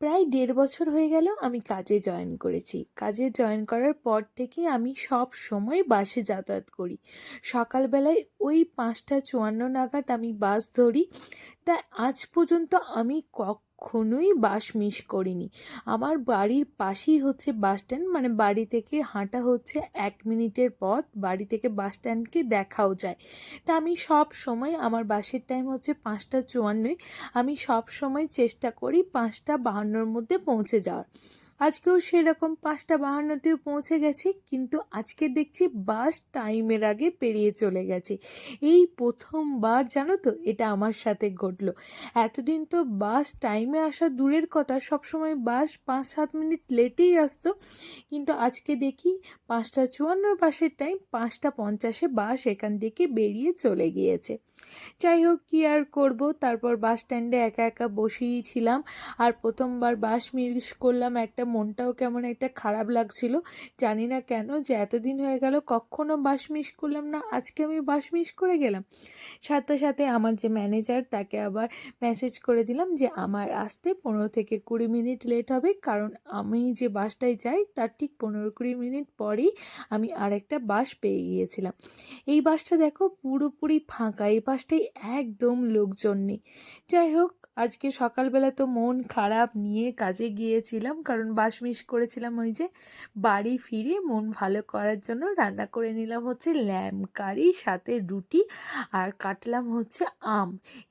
প্রায় দেড় বছর হয়ে গেল আমি কাজে জয়েন করেছি। কাজে জয়েন করার পর থেকে আমি সব সময় বাসে যাতায়াত করি। সকালবেলায় ওই পাঁচটা চুয়ান্ন নাগাদ আমি বাস ধরি। তা আজ পর্যন্ত আমি কখনোই বাস মিস করিনি। আমার বাড়ির পাশেই হচ্ছে বাস স্ট্যান্ড মানে বাড়ি থেকে হাঁটা হচ্ছে এক মিনিটের পথ, বাড়ি থেকে বাস স্ট্যান্ডকে দেখাও যায়। তা আমি সব সময়, আমার বাসের টাইম হচ্ছে পাঁচটা চুয়ান্নই, আমি সব সময় চেষ্টা করি পাঁচটা বাহান্নর মধ্যে পৌঁছে যাওয়ার। আজকেও সেরকম পাঁচটা বাহান্নতেও পৌঁছে গেছি, কিন্তু আজকে দেখছি বাস টাইমের আগে পেরিয়ে চলে গেছে। এই প্রথমবার জানো তো এটা আমার সাথে ঘটলো। এতদিন তো বাস টাইমে আসা দূরের কথা, সবসময় বাস পাঁচ সাত মিনিট লেটেই আসতো, কিন্তু আজকে দেখি পাঁচটা চুয়ান্ন বাসের টাইম পাঁচটা পঞ্চাশে বাস এখান থেকে বেরিয়ে চলে গিয়েছে। যাই হোক, কী আর করব? তারপর বাস স্ট্যান্ডে একা একা বসেই ছিলাম, আর প্রথমবার বাস মিস করলাম একটা মনটাও কেমন একটা খারাপ লাগছিল। জানি না কেন যে এতদিন হয়ে গেল, কখনো বাস মিস করলাম না, আজকে আমি বাস মিস করে গেলাম। সাথে সাথে আমার যে ম্যানেজার তাকে আবার মেসেজ করে দিলাম যে আমার আসতে পনেরো থেকে কুড়ি মিনিট লেট হবে, কারণ আমি যে বাসটায় যাই, তার ঠিক পনেরো কুড়ি মিনিট পরেই আমি আরেকটা বাস পেয়ে গিয়েছিলাম। এই বাসটা দেখো পুরোপুরি ফাঁকা, এই বাসটাই একদম লোকজন নেই। যাই হোক, আজকে সকালবেলা তো মন খারাপ নিয়ে কাজে গিয়েছিলাম, কারণ বাস মিস করেছিলাম ওই যে বাড়ি ফিরে মন ভালো করার জন্য রান্না করে নিলাম হচ্ছে ল্যাম কারি, সাথে রুটি আর কাটলাম হচ্ছে আম।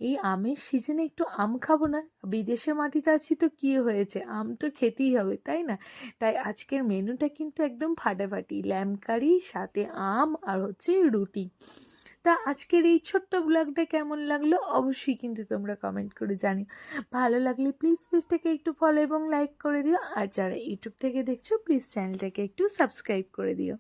এই আমের সিজনে একটু আম খাব না, বিদেশের মাটিতে আছি তো কী হয়েছে? আম তো খেতেই হবে, তাই না? তাই আজকের মেনুটা কিন্তু একদম ফাটাফাটি, ল্যাম কারি, সাথে আম আর হচ্ছে রুটি। তা আজকের এই ছোট্ট ব্লগটা কেমন লাগল? অবশ্যই কিন্তু তোমরা কমেন্ট করে জানি ভালো লাগলে প্লিজ পেজটাকে একটু ফলো এবং লাইক করে দিও। আর যারা ইউটিউব থেকে দেখছ প্লিজ চ্যানেলটাকে একটু সাবস্ক্রাইব করে দিও।